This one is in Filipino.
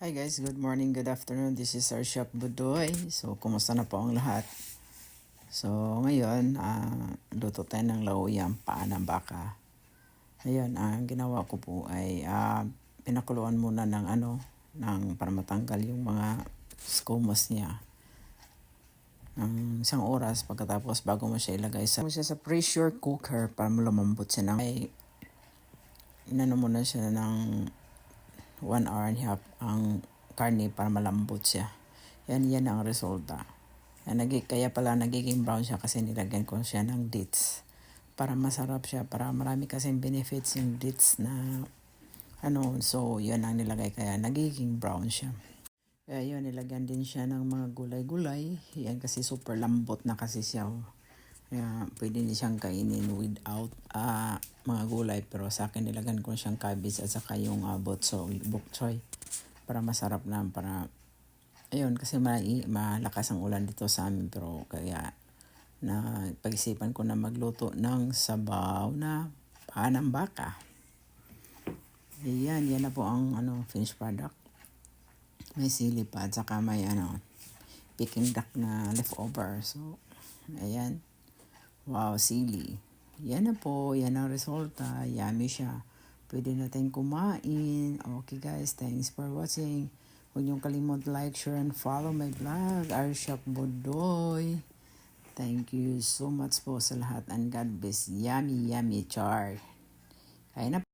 Hi guys, good morning, good afternoon. This is our shop Budoy. So, kumusta na po ang lahat? So, ngayon, ah, luto tayo ng lauyang paa ng baka. Ayun, ang ginawa ko po ay ah, pinakuluan muna ng ano, ng para matanggal yung mga scomus niya. Ng isang oras pagkatapos bago mo siya ilagay sa, mo siya sa pressure cooker para lumambot siya ng ay, inano mo na siya ng one hour and a half ang karne para malambot siya. Yan, yan ang resulta. Yan, nagi, kaya pala nagiging brown siya kasi nilagyan ko siya ng dates. Para masarap siya, para marami kasing benefits yung dates na ano, so yun ang nilagay kaya nagiging brown siya. Kaya yun, nilagyan din siya ng mga gulay-gulay. Yan kasi super lambot na kasi siya. oh. Kaya pwede din siyang kainin without ah, mga gulay. Pero sa akin nilagyan ko siyang cabbage at saka yung uh, botso, bok choy. Para masarap na. Para, ayun, kasi mai, malakas ang ulan dito sa amin. Pero kaya na pag-isipan ko na magluto ng sabaw na panang baka. Ayan, yan na po ang ano, finished product. May sili pa at saka may ano, Peking duck na leftover. So, ayan. Wow, sili. Yan na po. Yan ang resulta. Yummy siya. Pwede natin kumain. Okay guys, thanks for watching. Huwag niyong kalimut like, share, and follow my vlog. Shop Bodoy. Thank you so much po sa lahat and God bless. Yummy, yummy char. Kaya na